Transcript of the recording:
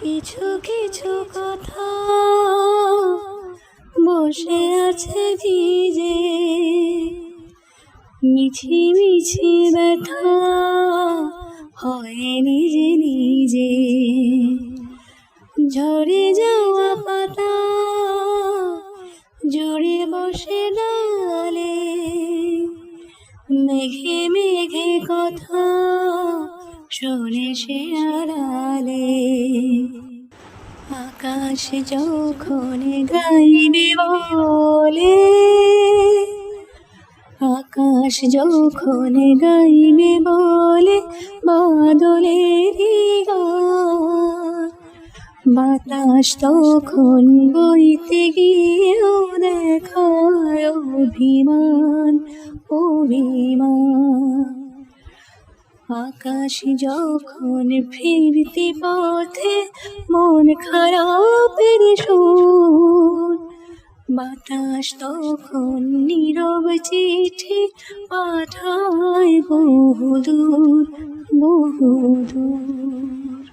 কিছু কিছু কথা বসে আছে ভিজে। মিছি মিছি ব্যথা হয় নিজে নিজে। ঝরে যাওয়া পাতা জুড়ে বসে ডালে। মেঘে মেঘে কথা শোনে সে আড়ালে। আকাশ যখন গাইবে বলে, আকাশ যখন গাইবে বলে, বাদলের বাতাস তখন বইতে গিয়েও দেখায় অভিমান অভিমান। আকাশ যখন ফিরতি পথে মন খারাপের সুর বাতাস তখন নীরব চিঠি পাঠায় বহুদূর বহুদূর।